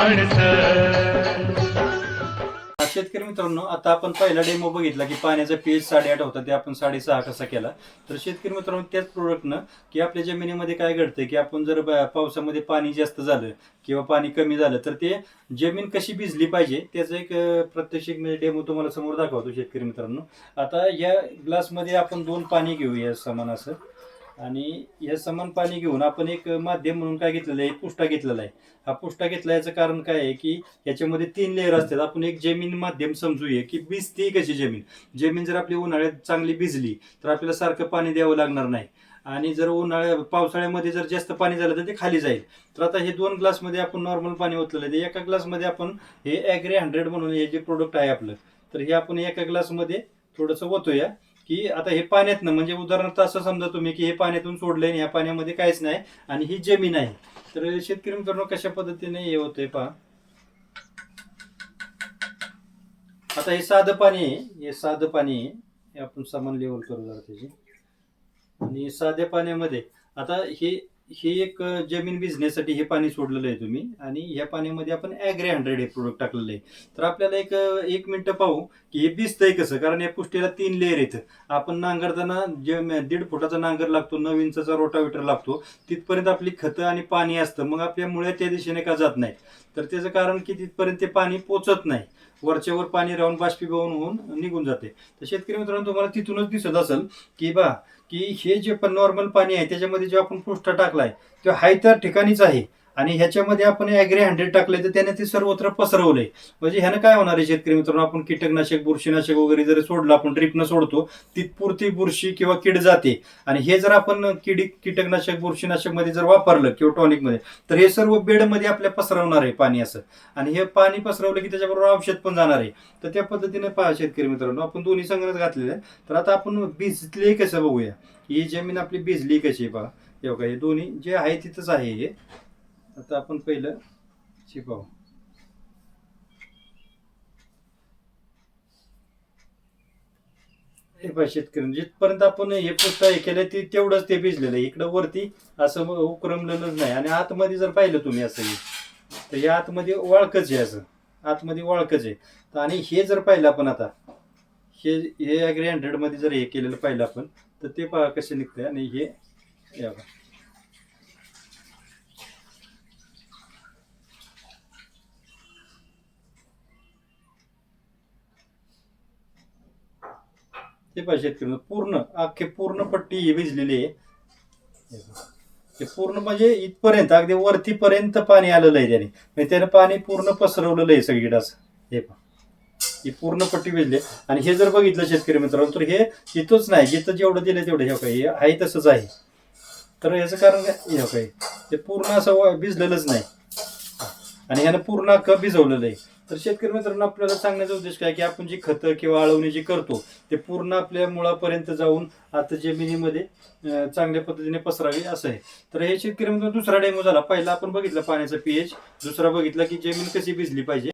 माणसं. शेतकरी मित्रांनो आता आपण पहिला डेमो बघितला की पाण्याचा पीएच साडेआठ होता ते आपण साडेसहा कसा केला. तर शेतकरी मित्रांनो त्याच प्रोडक्टनं की आपल्या जमिनीमध्ये काय घडतंय की आपण जर पावसामध्ये पाणी जास्त झालं किंवा पाणी कमी झालं तर ते जमीन कशी भिजली पाहिजे त्याचं एक प्रत्यक्षिक म्हणजे डेमो तुम्हाला समोर दाखवतो शेतकरी मित्रांनो. आता या ग्लासमध्ये आपण दोन पाणी घेऊया समान असं. आणि या समान पाणी घेऊन आपण एक माध्यम म्हणून काय घेतलेलं आहे? पुष्टा घेतलेला आहे. हा पुष्टा घेतला याचं कारण काय आहे की याच्यामध्ये तीन लेअर असतात. आपण एक जमीन माध्यम समजूया की भिजती कशी जमीन? जमीन जर आपली उन्हाळ्यात चांगली भिजली तर आपल्याला सारखं पाणी द्यावं लागणार नाही. आणि जर उन्हाळ्या पावसाळ्यामध्ये जर जास्त पाणी झालं तर ते खाली जाईल. तर आता हे दोन ग्लासमध्ये आपण नॉर्मल पाणी ओतलेलं आहे. ते एका ग्लासमध्ये आपण हे ॲग्रे हंड्रेड म्हणून हे जे प्रोडक्ट आहे आपलं तर हे आपण एका ग्लासमध्ये थोडंसं ओतूया. की आता हे पाण्यातनं म्हणजे उदाहरणार्थ असं समजा तुम्ही की हे पाण्यातून सोडले आणि या पाण्यामध्ये काहीच नाही आणि ही जमीन आहे. तर शेतकरी मित्रांनो कशा पद्धतीने हे होतंय पहा. आता हे साधं पाणी आहे. हे साधं पाणी आहे. हे आपण सामान लेवल करू जरा त्याची. आणि साध्या पाण्यामध्ये आता हे हे एक जमीन भिजण्यासाठी हे पाणी सोडलेलं आहे तुम्ही. आणि ह्या पाण्यामध्ये आपण ॲग्रे हंड्रेड हे प्रोडक्ट टाकलेलं आहे. तर आपल्याला एक एक मिनटं पाहू की हे भिजतंय कसं? कारण या पुष्टीला तीन लेअर येतं आपण नांगरताना जे दीड फुटाचा नांगर लागतो नऊ इंचाचा रोटावेटर लागतो. तिथपर्यंत आपली खतं आणि पाणी असतं. मग आपल्या मुळे त्या दिशेने का जात नाहीत? तर त्याचं कारण की तिथपर्यंत ते पाणी पोचत नाही. वरच्यावर पाणी राहून बाष्पीभवन होऊन निघून जाते. तर शेतकरी मित्रांनो तुम्हाला तिथूनच दिसत असेल की बा की हे जे पण नॉर्मल पाणी आहे त्याच्यामध्ये जे आपण पृष्ठ टाकलाय तो हाय त्या ठिकाणीच आहे. आणि ह्याच्यामध्ये आपण ॲग्री हंड्रेड टाकले तर त्याने ते सर्वत्र पसरवलंय. म्हणजे ह्यानं काय होणार आहे शेतकरी मित्रांनो? आपण कीटकनाशक बुरशीनाशक वगैरे जर सोडलं आपण ड्रिपनं सोडतो तिथपुरती बुरशी किंवा कीड जाते. आणि हे जर आपण किडी कीटकनाशक बुरशीनाशकमध्ये जर वापरलं किंवा टॉनिकमध्ये तर हे सर्व बेडमध्ये आपल्या पसरवणार आहे पाणी असं. आणि हे पाणी पसरवलं की त्याच्याबरोबर औषध पण जाणार आहे. तर त्या पद्धतीने पहा शेतकरी मित्रांनो आपण दोन्ही संग्रह घातलेले तर आता आपण भिजली कसं बघूया? ही जमीन आपली भिजली कशी आहे पहा. हे बघा हे दोन्ही जे आहे तिथंच आहे हे. आता आपण पहिलं शिपाव हे पहा शेतकरी जिथपर्यंत आपण हे पुस्तक हे केलं ते तेवढंच ते भिजलेलं आहे. इकडं वरती असं उकरमलेलंच नाही. आणि आतमध्ये जर पाहिलं तुम्ही असं हे, तर या आतमध्ये वाळकच आहे असं. आतमध्ये वाळकच आहे. तर आणि हे जर पाहिलं आपण आता हे हे ॲग्री हंड्रेडमध्ये जर हे केलेलं पाहिलं आपण तर ते पहा कसे निघतंय. आणि हे या बघा. ते पाहिजे शेतकरी पूर्ण अख्खी पूर्ण पट्टी ही भिजलेली आहे. ते पूर्ण म्हणजे इथपर्यंत अगदी वरतीपर्यंत पाणी आलेलं आहे त्याने. म्हणजे त्याने पाणी पूर्ण पसरवलेलं आहे सगळीकडे असं. हे पहा. ही पूर्ण पट्टी भिजली आणि हे जर बघितलं शेतकरी मित्रांनो तर हे इथंच नाही. जिथं जेवढं दिलं तेवढं हे काही आहे तसंच आहे. तर याचं कारण काय? हे काही ते पूर्ण असं भिजलेलंच नाही. आणि ह्यानं पूर्ण अख्खं भिजवलेलं आहे. तर शेतकरी मित्रांनो आपल्याला सांगण्याचा उद्देश काय? की आपण जी खतं किंवा आळवणी जी करतो ते पूर्ण आपल्या मुळापर्यंत जाऊन आता जमिनीमध्ये चांगल्या पद्धतीने पसरावी असं आहे. तर हे शेतकरी मित्रांनो दुसरा डेमो झाला. पहिला आपण बघितलं पाण्याचा पीएच दुसरा बघितला की जमीन कशी भिजली पाहिजे.